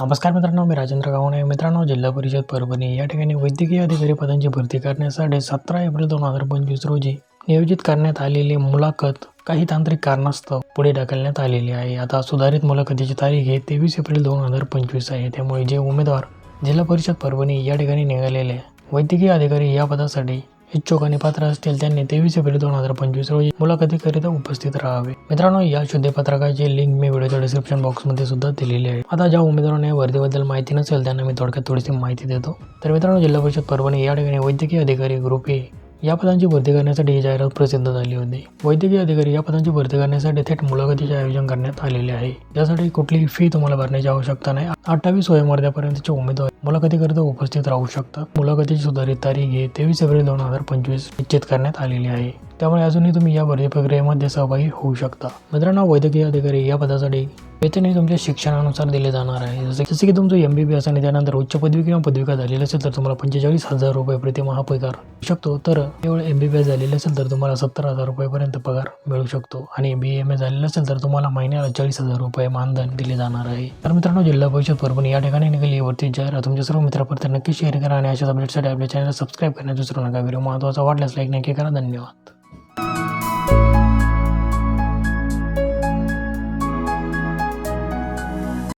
नमस्कार मित्रांनो मी राजेंद्र गावणे. मित्रांनो जिल्हा परिषद परभणी या ठिकाणी वैद्यकीय अधिकारी पदांची भरती करण्यासाठी सतरा एप्रिल दोन हजार पंचवीस रोजी नियोजित करण्यात आलेली मुलाखत काही तांत्रिक कारणास्तव पुढे ढकलण्यात आलेली आहे. आता सुधारित मुलाखतीची तारीख ही तेवीस एप्रिल दोन हजार पंचवीस आहे. त्यामुळे जे उमेदवार जिल्हा परिषद परभणी या ठिकाणी निघालेले वैद्यकीय अधिकारी या पदासाठी इच्छुक आणि पात्र असतील त्यांनी तेवीस एप्रिल दोन हजार पंचवीस रोजी मुलाखतीकरिता उपस्थित राहावे. मित्रांनो या शुद्धपत्रकाची लिंक मी व्हिडिओच्या डिस्क्रिप्शन बॉक्समध्ये सुद्धा दिलेली आहे. आता ज्या उमेदवारांना या माहिती नसेल त्यांना मी थोडक्यात थोडीशी माहिती देतो. तर मित्रांनो जिल्हा परिषद परभणी या ठिकाणी वैद्यकीय अधिकारी ग्रुप ए या पदांची भरती करण्यासाठी ही जाहिरात प्रसिद्ध झाली होती. वैद्यकीय अधिकारी या पदांची भरती करण्यासाठी थेट मुलाखतीचे आयोजन करण्यात आलेले आहे. यासाठी कुठलीही फी तुम्हाला भरण्याची आवश्यकता नाही. अठ्ठावीस वयोमर्यापर्यंतचे उमेदवार मुलाखतीकरिता उपस्थित राहू शकतात. मुलाखतीची सुधारित तारीख ही तेवीस एप्रिल दोन हजार पंचवीस निश्चित करण्यात आलेली आहे. त्यामुळे अजूनही तुम्ही या भरती प्रक्रियेमध्ये सहभागी होऊ शकता. मित्रांनो वैद्यकीय अधिकारी या पदासाठी वेतनही तुमच्या शिक्षणानुसार दिले जाणार आहे. जसे जसे की तुमचं एम बी बी एस आणि त्यानंतर उच्च पदवी किंवा पदविका झालेली असेल तर तुम्हाला पंचेचाळीस हजार रुपये प्रतिमाहा पगार शकतो. तर केवळ एम बी बी एस झालेले असेल तर तुम्हाला सत्तर हजार रुपयेपर्यंत पगार मिळू शकतो. आणि बी एम ए झालेलं असेल तर तुम्हाला महिन्याला चाळीस हजार रुपये मानधन दिले जाणार आहे. तर मित्रांनो जिल्हा परिषद परभणी या ठिकाणी निघाली वरती जाहिरात तुमच्या सर्व मित्रापर्यंत नक्की शेअर करा आणि अशाच अपडेटसाठी आपल्या चॅनल सबस्क्राईब करण्यास विसरू नका. व्हिडिओ महत्त्वाचा वाटल्यास लाईक नक्की करा. धन्यवाद.